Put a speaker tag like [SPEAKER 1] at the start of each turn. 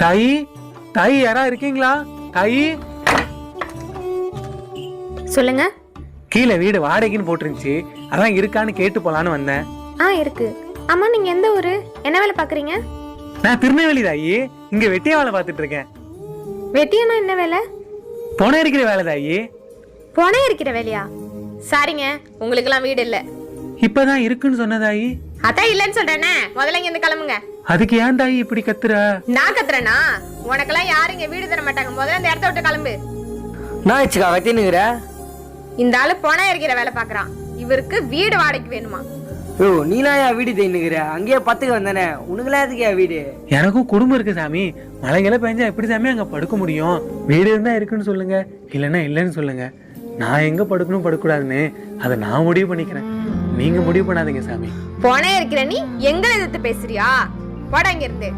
[SPEAKER 1] தாயி தாயி யாரா இருக்கீங்களா? தாயி
[SPEAKER 2] சொல்லுங்க.
[SPEAKER 1] கீழே வீடு வாடகைன்னு போட்டிருந்துச்சு. அதான் இருக்கான்னு கேட்டு போலான்னு வந்தேன்.
[SPEAKER 2] ஆ இருக்கு. அம்மா நீங்க எந்த ஊரு? என்ன வேலை பாக்குறீங்க?
[SPEAKER 1] நான் திருநெல்வேலி தாயி. இங்க வெட்டிய வேலை பார்த்துட்டு இருக்கேன்.
[SPEAKER 2] வெட்டியனா என்ன வேலை?
[SPEAKER 1] போன இருக்கிற வேலை தாயி.
[SPEAKER 2] போனே இருக்கிற வேலையா? சாரிங்க உங்களுக்கெல்லாம் வீடு இல்ல.
[SPEAKER 1] இப்பதான் இருக்குன்னு சொன்ன தாயி.
[SPEAKER 2] அதான் இல்லைன்னு சொல்றேனே. முதல்ல இங்க இருந்து கிளம்புங்க.
[SPEAKER 1] அதுக்கு ஏன் தாயி இப்படி கத்துற?
[SPEAKER 2] நான் கத்துறேனா? உனக்கெல்லாம் யாரும் இங்க வீடு தர மாட்டாங்க. முதல்ல இந்த இடத்த விட்டு கிளம்பு.
[SPEAKER 3] நான் வச்சுக்கா கத்தினுங்கிற
[SPEAKER 2] இந்த ஆளு போனா இருக்கிற வேலை பாக்குறான். இவருக்கு வீடு வாடகைக்கு வேணுமா?
[SPEAKER 3] ஓ நீலாம் ஏன் வீடு தேனுங்கிற அங்கேயே பத்துக்கு வந்தானே. உனக்குலாம் எதுக்கு ஏன் வீடு?
[SPEAKER 1] எனக்கும் குடும்பம் இருக்கு சாமி. மழைகளை பெஞ்சா எப்படி சாமி அங்க படுக்க முடியும்? வீடு இருந்தா இருக்குன்னு சொல்லுங்க. இல்லைன்னா இல்லைன்னு சொல்லுங்க. நான் எங்க படுக்கணும் படுக்கூடாதுன்னு அதை நான் முடிவு பண்ணிக்கிறேன். நீங்க முடிவு பண்ணாதீங்க சாமி.
[SPEAKER 2] போனே இருக்கிற நீ எங்களை எதிர்த்து பேசுறியா? போட இங்கிருந்து